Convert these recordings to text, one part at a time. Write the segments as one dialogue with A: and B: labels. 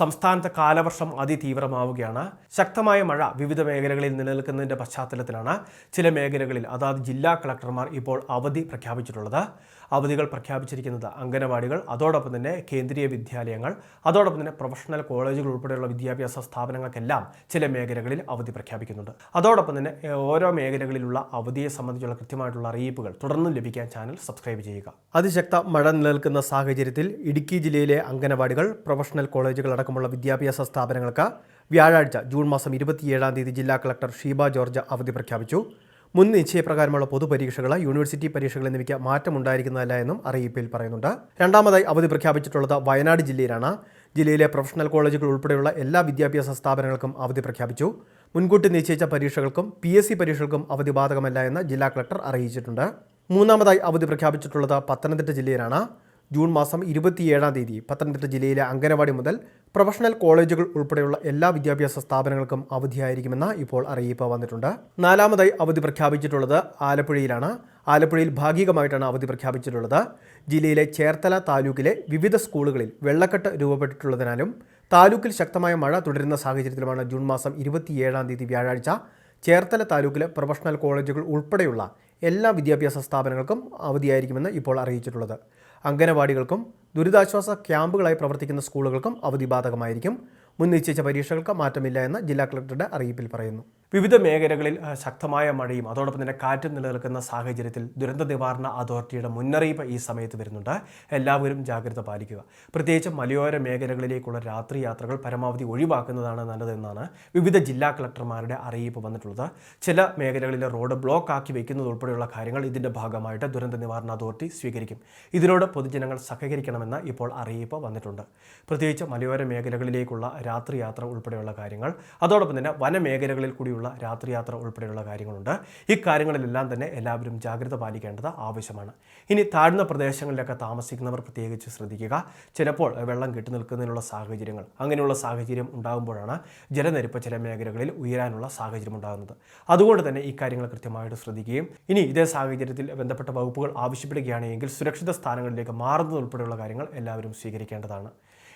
A: സംസ്ഥാനത്ത് കാലവർഷം അതിതീവ്രമാവുകയാണ്. ശക്തമായ മഴ വിവിധ മേഖലകളിൽ നിലനിൽക്കുന്നതിന്റെ പശ്ചാത്തലത്തിലാണ് ചില മേഖലകളിൽ അതാത് ജില്ലാ കളക്ടർമാർ ഇപ്പോൾ അവധി പ്രഖ്യാപിച്ചിട്ടുള്ളത്. അവധികൾ പ്രഖ്യാപിച്ചിരിക്കുന്നത് അംഗനവാടികൾ അതോടൊപ്പം തന്നെ കേന്ദ്രീയ വിദ്യാലയങ്ങൾ അതോടൊപ്പം തന്നെ പ്രൊഫഷണൽ കോളേജുകൾ ഉൾപ്പെടെയുള്ള വിദ്യാഭ്യാസ സ്ഥാപനങ്ങൾക്കെല്ലാം ചില മേഖലകളിൽ അവധി പ്രഖ്യാപിക്കുന്നുണ്ട്. അതോടൊപ്പം തന്നെ ഓരോ മേഖലകളിലുള്ള അവധിയെ സംബന്ധിച്ചുള്ള കൃത്യമായിട്ടുള്ള അറിയിപ്പുകൾ തുടർന്നും ലഭിക്കാൻ ചാനൽ സബ്സ്ക്രൈബ് ചെയ്യുക. അതിശക്ത മഴ നിലനിൽക്കുന്ന സാഹചര്യത്തിൽ ഇടുക്കി ജില്ലയിലെ അംഗനവാടികൾ പ്രൊഫഷണൽ കോളേജുകൾ അടക്കമുള്ള വിദ്യാഭ്യാസ സ്ഥാപനങ്ങൾക്ക് വ്യാഴാഴ്ച ജൂൺ മാസം ഇരുപത്തിയേഴാം തീയതി ജില്ലാ കളക്ടർ ഷീബ ജോർജ് അവധി പ്രഖ്യാപിച്ചു. മുൻ നിശ്ചയപ്രകാരമുള്ള പൊതുപരീക്ഷകൾ യൂണിവേഴ്സിറ്റി പരീക്ഷകൾ എന്നിവയ്ക്ക് മാറ്റമുണ്ടായിരിക്കുന്നതല്ല എന്നും അറിയിപ്പിൽ പറയുന്നുണ്ട്. രണ്ടാമതായി അവധി പ്രഖ്യാപിച്ചിട്ടുള്ളത് വയനാട് ജില്ലയിലാണ്. ജില്ലയിലെ പ്രൊഫഷണൽ കോളേജുകൾ ഉൾപ്പെടെയുള്ള എല്ലാ വിദ്യാഭ്യാസ സ്ഥാപനങ്ങൾക്കും അവധി പ്രഖ്യാപിച്ചു. മുൻകൂട്ടി നിശ്ചയിച്ച പരീക്ഷകൾക്കും പി എസ് സി പരീക്ഷകൾക്കും അവധി ബാധകമല്ല എന്ന് ജില്ലാ കളക്ടർ അറിയിച്ചിട്ടുണ്ട്. മൂന്നാമതായി അവധി പ്രഖ്യാപിച്ചിട്ടുള്ളത് പത്തനംതിട്ട ജില്ലയിലാണ്. ജൂൺ മാസം ഇരുപത്തിയേഴാം തീയതി പത്തനംതിട്ട ജില്ലയിലെ അംഗനവാടി മുതൽ പ്രൊഫഷണൽ കോളേജുകൾ ഉൾപ്പെടെയുള്ള എല്ലാ വിദ്യാഭ്യാസ സ്ഥാപനങ്ങൾക്കും അവധിയായിരിക്കുമെന്ന് ഇപ്പോൾ അറിയിപ്പ് വന്നിട്ടുണ്ട്. നാലാമതായി അവധി പ്രഖ്യാപിച്ചിട്ടുള്ളത് ആലപ്പുഴയിലാണ്. ആലപ്പുഴയിൽ ഭാഗികമായിട്ടാണ് അവധി പ്രഖ്യാപിച്ചിട്ടുള്ളത്. ജില്ലയിലെ ചേർത്തല താലൂക്കിലെ വിവിധ സ്കൂളുകളിൽ വെള്ളക്കെട്ട് രൂപപ്പെട്ടിട്ടുള്ളതിനാലും താലൂക്കിൽ ശക്തമായ മഴ തുടരുന്ന സാഹചര്യത്തിലുമാണ് ജൂൺ മാസം ഇരുപത്തിയേഴാം തീയതി വ്യാഴാഴ്ച ചേർത്തല താലൂക്കിലെ പ്രൊഫഷണൽ കോളേജുകൾ ഉൾപ്പെടെയുള്ള എല്ലാ വിദ്യാഭ്യാസ സ്ഥാപനങ്ങൾക്കും അവധിയായിരിക്കുമെന്ന് ഇപ്പോൾ അറിയിച്ചിട്ടുള്ളത്. അംഗനവാടികൾക്കും ദുരിതാശ്വാസ ക്യാമ്പുകളായി പ്രവർത്തിക്കുന്ന സ്കൂളുകൾക്കും അവധി ബാധകമായിരിക്കും മുൻ നിശ്ചയിച്ച പരീക്ഷകൾക്ക് മാറ്റമില്ല എന്ന് ജില്ലാ കളക്ടറുടെ അറിയിപ്പിൽ പറയുന്നു. വിവിധ മേഖലകളിൽ ശക്തമായ മഴയും അതോടൊപ്പം തന്നെ കാറ്റും നിലനിൽക്കുന്ന സാഹചര്യത്തിൽ ദുരന്ത നിവാരണ അതോറിറ്റിയുടെ മുന്നറിയിപ്പ് ഈ സമയത്ത് വരുന്നുണ്ട്. എല്ലാവരും ജാഗ്രത പാലിക്കുക. പ്രത്യേകിച്ച് മലയോര മേഖലകളിലേക്കുള്ള രാത്രി യാത്രകൾ പരമാവധി ഒഴിവാക്കുന്നതാണ് നല്ലതെന്നാണ് വിവിധ ജില്ലാ കളക്ടർമാരുടെ അറിയിപ്പ് വന്നിട്ടുള്ളത്. ചില മേഖലകളിലെ റോഡ് ബ്ലോക്ക് ആക്കി വയ്ക്കുന്നത് ഉൾപ്പെടെയുള്ള കാര്യങ്ങൾ ഇതിന്റെ ഭാഗമായിട്ട് ദുരന്ത നിവാരണ അതോറിറ്റി സ്വീകരിക്കും. ഇതിനോട് പൊതുജനങ്ങൾ സഹകരിക്കണമെന്ന് ഇപ്പോൾ അറിയിപ്പ് വന്നിട്ടുണ്ട്. പ്രത്യേകിച്ച് മലയോര മേഖലകളിലേക്കുള്ള രാത്രി യാത്ര ഉൾപ്പെടെയുള്ള കാര്യങ്ങൾ അതോടൊപ്പം തന്നെ വനമേഖലകളിൽ കൂടിയുള്ള രാത്രി യാത്ര ഉൾപ്പെടെയുള്ള കാര്യങ്ങളുണ്ട്. ഈ കാര്യങ്ങളിലെല്ലാം തന്നെ എല്ലാവരും ജാഗ്രത പാലിക്കേണ്ടത് ആവശ്യമാണ്. ഇനി താഴ്ന്ന പ്രദേശങ്ങളിലൊക്കെ താമസിക്കുന്നവർ പ്രത്യേകിച്ച് ശ്രദ്ധിക്കുക. ചിലപ്പോൾ വെള്ളം കെട്ടി നിൽക്കുന്നതിനുള്ള സാഹചര്യങ്ങൾ അങ്ങനെയുള്ള സാഹചര്യം ഉണ്ടാകുമ്പോഴാണ് ജലനിരപ്പ് ചില മേഖലകളിൽ ഉയരാനുള്ള സാഹചര്യം ഉണ്ടാകുന്നത്. അതുകൊണ്ട് തന്നെ ഈ കാര്യങ്ങൾ കൃത്യമായിട്ട് ശ്രദ്ധിക്കുകയും ഇനി ഇതേ സാഹചര്യത്തിൽ ബന്ധപ്പെട്ട വകുപ്പുകൾ ആവശ്യപ്പെടുകയാണെങ്കിൽ സുരക്ഷിത സ്ഥാനങ്ങളിലേക്ക് മാറുന്നത് ഉൾപ്പെടെയുള്ള കാര്യങ്ങൾ എല്ലാവരും സ്വീകരിക്കേണ്ടതാണ്.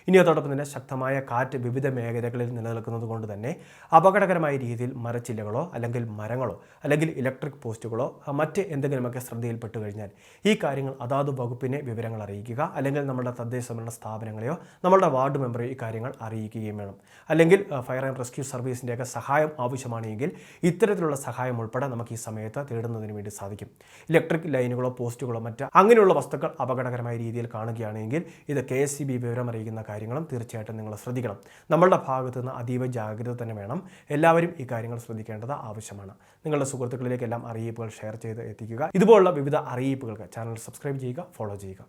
A: ഇനി അതോടൊപ്പം തന്നെ ശക്തമായ കാറ്റ് വിവിധ മേഖലകളിൽ നിലനിൽക്കുന്നത് കൊണ്ട് തന്നെ അപകടകരമായ രീതിയിൽ മരച്ചില്ലകളോ അല്ലെങ്കിൽ മരങ്ങളോ അല്ലെങ്കിൽ ഇലക്ട്രിക് പോസ്റ്റുകളോ മറ്റ് എന്തെങ്കിലുമൊക്കെ ശ്രദ്ധയിൽപ്പെട്ട് കഴിഞ്ഞാൽ ഈ കാര്യങ്ങൾ അതാത് വകുപ്പിനെ വിവരങ്ങൾ അറിയിക്കുക. അല്ലെങ്കിൽ നമ്മുടെ തദ്ദേശ ഭരണ സ്ഥാപനങ്ങളെയോ നമ്മുടെ വാർഡ് മെമ്പറെയോ ഈ കാര്യങ്ങൾ അറിയിക്കുകയും വേണം. അല്ലെങ്കിൽ ഫയർ ആൻഡ് റെസ്ക്യൂ സർവീസിന്റെയൊക്കെ സഹായം ആവശ്യമാണെങ്കിൽ ഇത്തരത്തിലുള്ള സഹായം ഉൾപ്പെടെ നമുക്ക് ഈ സമയത്ത് തേടുന്നതിന് വേണ്ടി സാധിക്കും. ഇലക്ട്രിക് ലൈനുകളോ പോസ്റ്റുകളോ മറ്റ് അങ്ങനെയുള്ള വസ്തുക്കൾ അപകടകരമായ രീതിയിൽ കാണുകയാണെങ്കിൽ ഇത് കെ എസ് സി ബി വിവരം അറിയിക്കുന്ന കാര്യങ്ങളും തീർച്ചയായിട്ടും നിങ്ങൾ ശ്രദ്ധിക്കണം. നമ്മളുടെ ഭാഗത്തു നിന്ന് അതീവ ജാഗ്രത തന്നെ വേണം. എല്ലാവരും ഈ കാര്യങ്ങൾ ശ്രദ്ധിക്കേണ്ടത് ആവശ്യമാണ്. നിങ്ങളുടെ സുഹൃത്തുക്കളിലേക്കെല്ലാം അറിയിപ്പുകൾ ഷെയർ ചെയ്ത് എത്തിക്കുക. ഇതുപോലുള്ള വിവിധ അറിയിപ്പുകൾക്ക് ചാനൽ സബ്സ്ക്രൈബ് ചെയ്യുക ഫോളോ ചെയ്യുക.